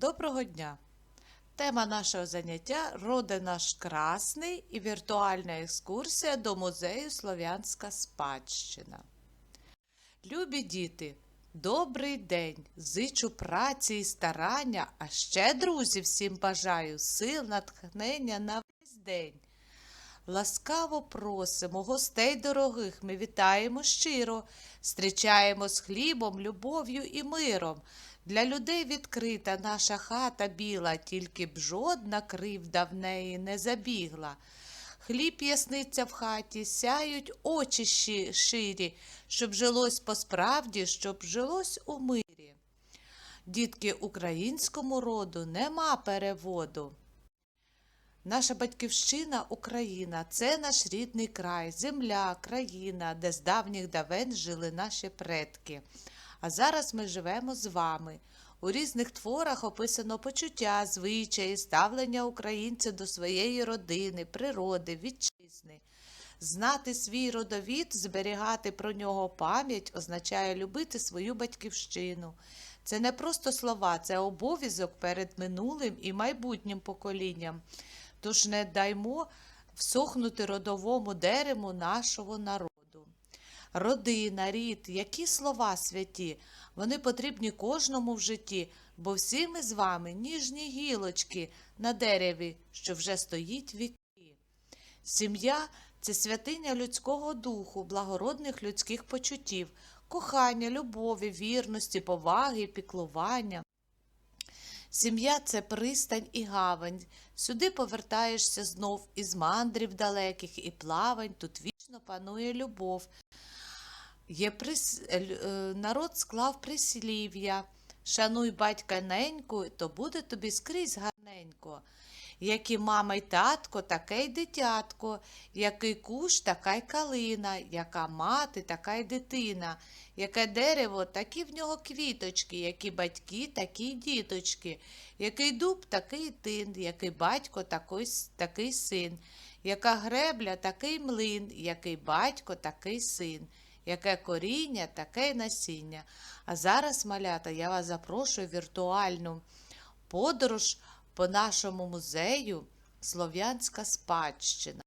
Доброго дня! Тема нашого заняття Роди наш красний і віртуальна екскурсія до музею Слов'янська спадщина. Любі діти, добрий день! Зичу праці і старання, а ще, друзі, всім бажаю сил, натхнення на весь день. Ласкаво просимо гостей дорогих, ми вітаємо щиро, зустрічаємо з хлібом, любов'ю і миром. Для людей відкрита наша хата біла, тільки б жодна кривда в неї не забігла. Хліб ясниться в хаті, сяють очі ширі, щоб жилось по-справді, щоб жилось у мирі. Дітки українському роду нема переводу. Наша батьківщина Україна це наш рідний край, земля, країна, де з давніх давен жили наші предки. А зараз ми живемо з вами. У різних творах описано почуття, звичаї, ставлення українця до своєї родини, природи, вітчизни. Знати свій родовід, зберігати про нього пам'ять означає любити свою батьківщину. Це не просто слова, це обов'язок перед минулим і майбутнім поколінням. Тож не даймо всохнути родовому дереву нашого народу. Родина, рід, які слова святі, вони потрібні кожному в житті, бо всі ми з вами ніжні гілочки на дереві, що вже стоїть віки. Сім'я це святиня людського духу, благородних людських почуттів, кохання, любові, вірності, поваги, піклування. Сім'я це пристань і гавань. Сюди повертаєшся знов із мандрів далеких і плавань, тут вічно панує любов. Є прис... е, е, народ склав прислів'я. Шануй батька неньку, то буде тобі скрізь гарненько. Які мама й татко, таке й дитятко, який кущ, така й калина, яка мати, така й дитина, яке дерево, такі в нього квіточки, які батьки, такі й діточки, який дуб, такий тин, який батько, такий, такий син, яка гребля, такий млин, який батько, такий син, яке коріння, таке й насіння. А зараз, малята, я вас запрошую в віртуальну подорож по нашому музею Слов'янська спадщина.